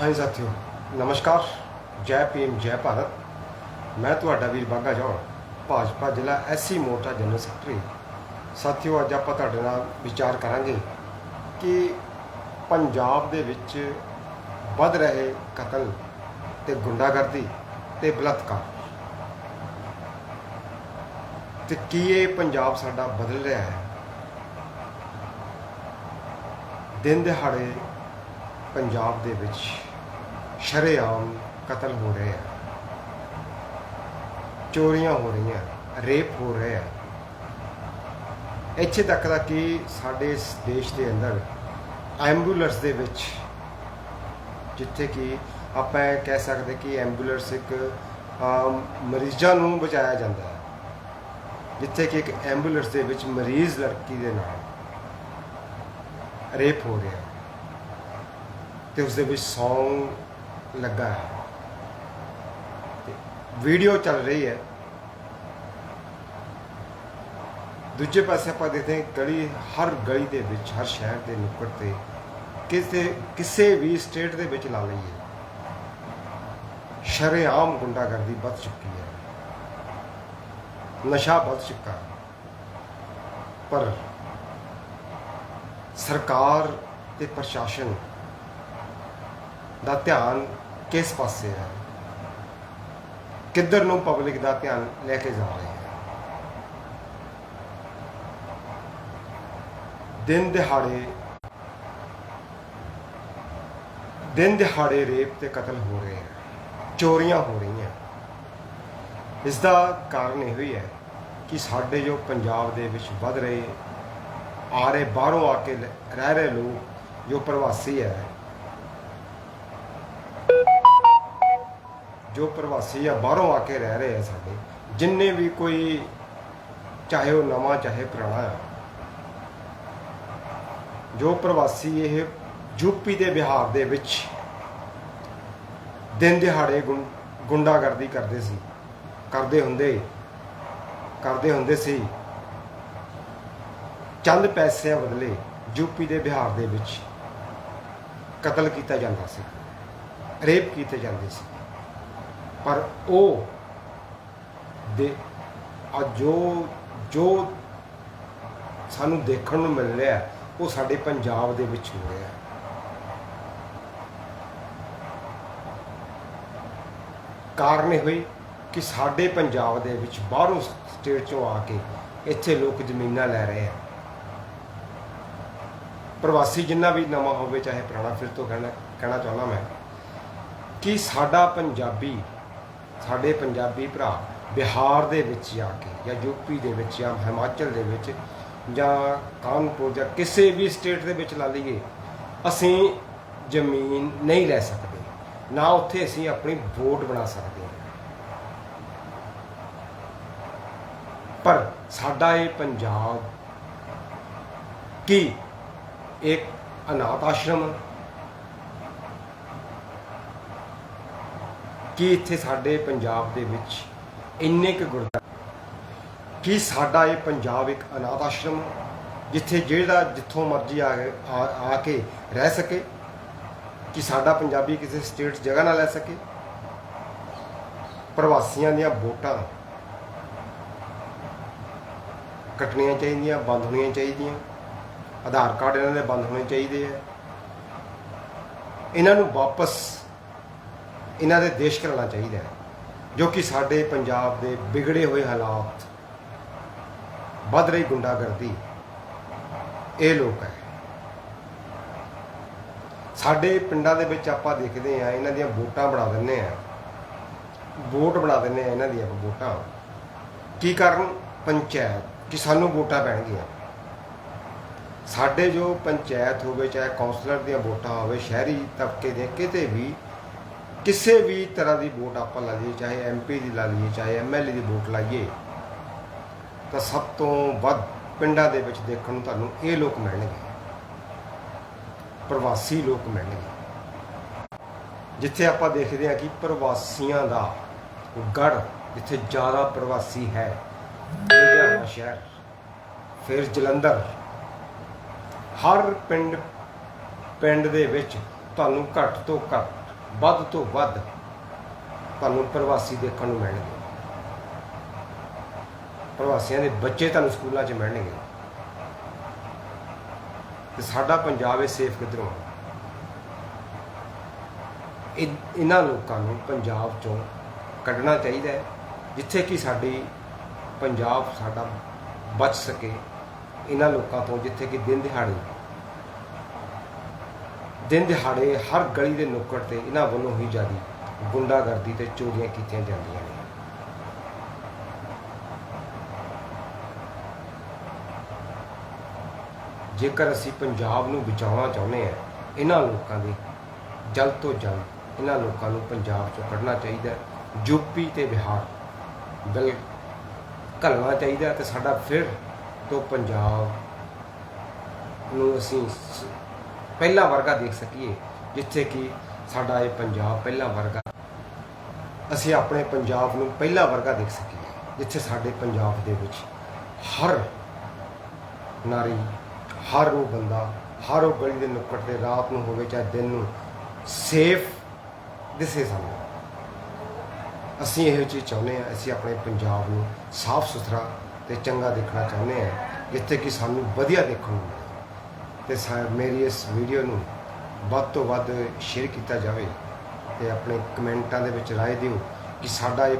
ਹਾਂਜੀ ਸਾਥੀਓ, ਨਮਸਕਾਰ। ਜੈ ਭੀਮ, ਜੈ ਭਾਰਤ। ਮੈਂ ਤੁਹਾਡਾ ਵੀਰ ਬਾਗਾ ਜੌਨ ਭਾਜਪਾ ਜ਼ਿਲ੍ਹਾ ਐਸਸੀ ਮੋਰਚਾ ਜਨਰਲ ਸੈਕਟਰੀ। ਸਾਥੀਓ, ਅੱਜ ਆਪਾਂ ਤੁਹਾਡੇ ਨਾਲ ਵਿਚਾਰ ਕਰਾਂਗੇ ਕਿ ਪੰਜਾਬ ਦੇ ਵਿੱਚ ਵੱਧ ਰਹੇ ਕਤਲ ਤੇ ਗੁੰਡਾਗਰਦੀ ਤੇ ਬਲਾਤਕਾਰ। ਤੇ ਕੀ ਇਹ ਪੰਜਾਬ ਸਾਡਾ ਬਦਲ ਰਿਹਾ ਹੈ? ਦਿਨ ਦਿਹਾੜੇ ਪੰਜਾਬ ਦੇ ਵਿੱਚ ਸ਼ਰੇਆਮ ਕਤਲ ਹੋ ਰਹੇ ਆ। ਚੋਰੀਆਂ ਹੋ ਰਹੀਆਂ, ਰੇਪ ਹੋ ਰਹੇ ਆ। ਇੱਥੇ ਤੱਕ ਦਾ ਕਿ ਸਾਡੇ ਇਸ ਦੇਸ਼ ਦੇ ਅੰਦਰ ਐਂਬੂਲੈਂਸ ਦੇ ਵਿੱਚ, ਜਿੱਥੇ ਕਿ ਆਪਾਂ ਕਹਿ ਸਕਦੇ ਕਿ ਐਂਬੂਲੈਂਸ ਇੱਕ ਮਰੀਜ਼ਾਂ ਨੂੰ ਬਚਾਇਆ ਜਾਂਦਾ ਹੈ। ਜਿੱਥੇ ਕਿ ਇੱਕ ਐਂਬੂਲੈਂਸ ਦੇ ਵਿੱਚ ਮਰੀਜ਼, ਲੜਕੀ ਦੇ ਨਾਲ ਰੇਪ ਹੋ ਰਿਹਾ ਤੇ ਉਸ ਦੇ ਵਿੱਚ Song ਲੱਗਾ ਹੈ। ਵੀਡੀਓ ਚੱਲ ਰਹੀ ਹੈ। ਦੂਜੇ ਪਾਸੇ ਆਪਾਂ ਦੇਖਦੇ ਹਾਂ ਗਲੀ, ਹਰ ਗਲੀ ਦੇ ਵਿੱਚ, ਹਰ ਸ਼ਹਿਰ ਦੇ ਨੁੱਕਰ ਤੇ ਕਿਸੇ ਕਿਸੇ ਵੀ ਸਟੇਟ ਦੇ ਵਿੱਚ ਲਾ ਲਈਏ। ਸ਼ਰੇਆਮ ਗੁੰਡਾਗਰਦੀ ਵੱਧ ਚੁੱਕੀ ਹੈ। ਨਸ਼ਾ ਵੱਧ ਚੁੱਕਾ ਹੈ। ਪਰ ਸਰਕਾਰ ਤੇ ਪ੍ਰਸ਼ਾਸਨ ਦਾ ਧਿਆਨ ਕਿਸ ਪਾਸੇ ਹੈ? ਕਿੱਧਰ ਨੂੰ ਪਬਲਿਕ ਦਾ ਧਿਆਨ ਲੈ ਕੇ ਜਾ ਰਹੇ ਹੈ? ਦਿਨ ਦਿਹਾੜੇ ਦਿਨ ਦਿਹਾੜੇ ਰੇਪ ਤੇ ਕਤਲ ਹੋ ਰਹੇ ਹੈ, ਚੋਰੀਆਂ ਹੋ ਰਹੀਆਂ ਇਸ ਦਾ ਕਾਰਨ ਇਹ ਹੀ ਹੈ ਕਿ ਸਾਡੇ ਜੋ ਪੰਜਾਬ ਦੇ ਵਿੱਚ ਵੱਧ ਰਹੇ, ਆ ਰਹੇ ਬਾਹਰੋਂ ਆ ਕੇ ਰਹਿ ਰਹੇ ਲੋਕ, ਜੋ ਪ੍ਰਵਾਸੀ ਹੈ ਜੋ ਪ੍ਰਵਾਸੀ ਆ, ਬਾਹਰੋਂ ਆ ਕੇ ਰਹਿ ਰਹੇ ਆ ਸਾਡੇ, ਜਿੰਨੇ ਵੀ ਕੋਈ ਚਾਹੇ ਉਹ ਨਵਾਂ, ਚਾਹੇ ਪੁਰਾਣਾ ਆ। ਜੋ ਪ੍ਰਵਾਸੀ ਇਹ ਯੂਪੀ ਦੇ ਬਿਹਾਰ ਦੇ ਵਿੱਚ ਦਿਨ ਦਿਹਾੜੇ ਗੁੰਡਾਗਰਦੀ ਕਰਦੇ ਸੀ, ਕਰਦੇ ਹੁੰਦੇ ਕਰਦੇ ਹੁੰਦੇ ਸੀ, ਚੰਦ ਪੈਸਿਆਂ ਬਦਲੇ ਯੂਪੀ ਦੇ ਬਿਹਾਰ ਦੇ ਵਿੱਚ ਕਤਲ ਕੀਤਾ ਜਾਂਦਾ ਸੀ, ਰੇਪ ਕੀਤੇ ਜਾਂਦੇ ਸੀ। ਪਰ ਉਹ ਦੇ ਆ ਜੋ ਜੋ ਸਾਨੂੰ ਦੇਖਣ ਨੂੰ ਮਿਲ ਰਿਹਾ, ਉਹ ਸਾਡੇ ਪੰਜਾਬ ਦੇ ਵਿੱਚ ਹੋ ਰਿਹਾ। ਕਾਰਨ ਇਹ ਹੋਈ ਕਿ ਸਾਡੇ ਪੰਜਾਬ ਦੇ ਵਿੱਚ ਬਾਹਰੋਂ ਸਟੇਟ ਚੋਂ ਆ ਕੇ ਇੱਥੇ ਲੋਕ ਜ਼ਮੀਨਾਂ ਲੈ ਰਹੇ ਆ। ਪ੍ਰਵਾਸੀ ਜਿੰਨਾ ਵੀ ਨਵਾਂ ਹੋਵੇ, ਚਾਹੇ ਪੁਰਾਣਾ, ਫਿਰ ਤੋਂ ਕਹਿਣਾ ਕਹਿਣਾ ਚਾਹੁੰਦਾ ਮੈਂ ਕਿ ਸਾਡਾ ਪੰਜਾਬੀ ਸਾਡੇ ਪੰਜਾਬੀ ਭਰਾ ਬਿਹਾਰ ਦੇ ਵਿੱਚ ਜਾ ਕੇ ਜਾਂ ਯੂਪੀ ਦੇ ਵਿੱਚ ਜਾਂ ਹਿਮਾਚਲ ਦੇ ਵਿੱਚ ਜਾਂ ਕਾਨਪੁਰ ਜਾਂ ਕਿਸੇ ਵੀ ਸਟੇਟ ਦੇ ਵਿੱਚ ਲਾ ਲਈਏ, ਅਸੀਂ ਜ਼ਮੀਨ ਨਹੀਂ ਲੈ ਸਕਦੇ। ਨਾ ਉੱਥੇ ਅਸੀਂ ਆਪਣੀ ਵੋਟ ਬਣਾ ਸਕਦੇ ਪਰ ਸਾਡਾ ਇਹ ਪੰਜਾਬ ਕੀ? ਇੱਕ ਅਨਾਥ ਆਸ਼ਰਮ ਕੀ ਇੱਥੇ ਸਾਡੇ ਪੰਜਾਬ ਦੇ ਵਿੱਚ ਇੰਨੇ ਕੁ ਗੁਰਦੁਆਰੇ ਕੀ ਸਾਡਾ ਇਹ ਪੰਜਾਬ ਇੱਕ ਅਨਾਥ ਆਸ਼ਰਮ ਹੈ? ਜਿੱਥੇ ਜਿਹੜਾ ਜਿੱਥੋਂ ਮਰਜ਼ੀ ਆ ਆ ਆ ਕੇ ਰਹਿ ਸਕੇ, ਕਿ ਸਾਡਾ ਪੰਜਾਬੀ ਕਿਸੇ ਸਟੇਟ ਜਗ੍ਹਾ ਨਾ ਲੈ ਸਕੇ ਪ੍ਰਵਾਸੀਆਂ ਦੀਆਂ ਵੋਟਾਂ ਕੱਟਣੀਆਂ ਚਾਹੀਦੀਆਂ, ਬੰਦ ਹੋਣੀਆਂ ਚਾਹੀਦੀਆਂ ਆਧਾਰ ਕਾਰਡ ਇਹਨਾਂ ਦੇ ਬੰਦ ਹੋਣੇ ਚਾਹੀਦੇ ਆ ਇਹਨਾਂ ਨੂੰ ਵਾਪਸ ਇਹਨਾਂ ਦੇ ਦੇਸ਼ ਕਰਨਾ ਚਾਹੀਦਾ ਹੈ, ਜੋ ਕਿ ਸਾਡੇ ਪੰਜਾਬ ਦੇ ਵਿਗੜੇ ਹੋਏ ਹਾਲਾਤ, ਵੱਧ ਰਹੀ ਗੁੰਡਾਗਰਦੀ, ਇਹ ਲੋਕ ਹੈ। ਸਾਡੇ ਪਿੰਡਾਂ ਦੇ ਵਿੱਚ ਆਪਾਂ ਦੇਖਦੇ ਆ ਇਹਨਾਂ ਦੀਆਂ ਵੋਟਾਂ ਬਣਾ ਦਿੰਨੇ ਆ ਵੋਟ ਬਣਾ ਦਿੰਨੇ ਆ ਇਹਨਾਂ ਦੀਆਂ ਵੋਟਾਂ। ਕੀ ਕਰਨ? ਪੰਚਾਇਤ, ਕਿ ਸਾਨੂੰ ਵੋਟਾਂ ਪੈਣਗੀਆਂ। ਸਾਡੇ ਜੋ ਪੰਚਾਇਤ ਹੋਵੇ, ਚਾਹੇ ਕਾਉਂਸਲਰ ਦੀਆਂ ਵੋਟਾਂ ਹੋਵੇ, ਸ਼ਹਿਰੀ ਤਬਕੇ ਦੇ ਕਿਤੇ ਵੀ ਕਿਸੇ ਵੀ ਤਰ੍ਹਾਂ ਦੀ ਵੋਟ ਆਪਾਂ ਲਾ ਲਈਏ, ਚਾਹੇ ਐਮਪੀ ਦੀ ਲਾ ਲਈਏ, ਚਾਹੇ ਐਮਐਲਏ ਦੀ ਵੋਟ ਲਾਈਏ, ਤਾਂ ਸਭ ਤੋਂ ਵੱਧ ਪਿੰਡਾਂ ਦੇ ਵਿੱਚ ਦੇਖਣ ਨੂੰ ਤੁਹਾਨੂੰ ਇਹ ਲੋਕ ਮਿਲਣਗੇ। ਪ੍ਰਵਾਸੀ ਲੋਕ ਮਿਲਣਗੇ। ਜਿੱਥੇ ਆਪਾਂ ਦੇਖਦੇ ਹਾਂ ਕਿ ਪ੍ਰਵਾਸੀਆਂ ਦਾ ਗੜ ਜਿੱਥੇ ਜ਼ਿਆਦਾ ਪ੍ਰਵਾਸੀ ਹੈ, ਲੁਧਿਆਣਾ ਸ਼ਹਿਰ, ਫਿਰ ਜਲੰਧਰ, ਹਰ ਪਿੰਡ ਪਿੰਡ ਦੇ ਵਿੱਚ ਤੁਹਾਨੂੰ ਘੱਟ ਤੋਂ ਘੱਟ ਵੱਧ ਤੋਂ ਵੱਧ ਤੁਹਾਨੂੰ ਪ੍ਰਵਾਸੀ ਦੇਖਣ ਨੂੰ ਮਿਲਣਗੇ। ਪ੍ਰਵਾਸੀਆਂ ਦੇ ਬੱਚੇ ਤੁਹਾਨੂੰ ਸਕੂਲਾਂ 'ਚ ਮਿਲਣਗੇ। ਤੇ ਸਾਡਾ ਪੰਜਾਬ ਇਹ ਸੇਫ ਕਿੱਧਰੋਂ ਆ? ਇਹਨਾਂ ਲੋਕਾਂ ਨੂੰ ਪੰਜਾਬ ਚੋਂ ਕੱਢਣਾ ਚਾਹੀਦਾ ਹੈ, ਜਿੱਥੇ ਕਿ ਸਾਡੀ ਪੰਜਾਬ ਸਾਡਾ ਬਚ ਸਕੇ। ਇਹਨਾਂ ਲੋਕਾਂ ਤੋਂ ਜਿੱਥੇ ਕਿ ਦਿਨ ਦਿਹਾੜੇ ਦਿਨ ਦਿਹਾੜੇ ਹਰ ਗਲੀ ਦੇ ਨੁੱਕੜ ਤੇ ਇਹਨਾਂ ਵੱਲੋਂ ਹੀ ਜਿਆਦੀ ਗੁੰਡਾਗਰਦੀ ਤੇ ਚੋਰੀਆਂ ਕੀਤੀਆਂ ਜਾਂਦੀਆਂ ਨੇ ਜੇਕਰ ਅਸੀਂ ਪੰਜਾਬ ਨੂੰ ਬਚਾਉਣਾ ਚਾਹੁੰਦੇ ਹਾਂ, ਇਹਨਾਂ ਲੋਕਾਂ ਦੇ ਜਲਦ ਤੋਂ ਜਲਦ ਇਹਨਾਂ ਲੋਕਾਂ ਨੂੰ ਪੰਜਾਬ ਚੋਂ ਕੱਢਣਾ ਚਾਹੀਦਾ ਹੈ। ਯੂਪੀ ਤੇ ਬਿਹਾਰ ਬਿਲ ਘੱਲਣਾ ਚਾਹੀਦਾ ਹੈ ਤੇ ਸਾਡਾ ਫਿਰ ਤੋਂ ਪੰਜਾਬ ਨੂੰ ਅਸੀਂ ਪਹਿਲਾ ਵਰਗਾ ਦੇਖ ਸਕੀਏ, ਜਿੱਥੇ ਕਿ ਸਾਡਾ ਇਹ ਪੰਜਾਬ ਪਹਿਲਾ ਵਰਗਾ। ਅਸੀਂ ਆਪਣੇ ਪੰਜਾਬ ਨੂੰ ਪਹਿਲਾ ਵਰਗਾ ਦੇਖ ਸਕੀਏ, ਜਿੱਥੇ ਸਾਡੇ ਪੰਜਾਬ ਦੇ ਵਿੱਚ ਹਰ ਨਾਰੀ, ਹਰ ਉਹ ਬੰਦਾ, ਹਰ ਉਹ ਗਲੀ ਦੇ ਨੁੱਕਰ ਤੇ ਰਾਤ ਨੂੰ ਹੋਵੇ ਚਾਹੇ ਦਿਨ ਨੂੰ ਸੇਫ ਦਿਸੇ ਸਾਨੂੰ। ਅਸੀਂ ਇਹੋ ਚੀਜ਼ ਚਾਹੁੰਦੇ ਹਾਂ, ਅਸੀਂ ਆਪਣੇ ਪੰਜਾਬ ਨੂੰ ਸਾਫ਼ ਸੁਥਰਾ ਤੇ ਚੰਗਾ ਦੇਖਣਾ ਚਾਹੁੰਦੇ ਹਾਂ, ਜਿੱਥੇ ਕਿ ਸਾਨੂੰ ਵਧੀਆ ਦੇਖਣ ਨੂੰ ਮਿਲੇ। ਤੇ ਸਾ- ਮੇਰੀ ਇਸ ਵੀਡੀਓ ਨੂੰ ਵੱਧ ਤੋਂ ਵੱਧ ਸ਼ੇਅਰ ਕੀਤਾ ਜਾਵੇ ਤੇ ਆਪਣੇ ਕਮੈਂਟਾਂ ਦੇ ਵਿੱਚ ਰਾਏ ਦਿਓ ਕਿ ਸਾਡਾ ਇਹ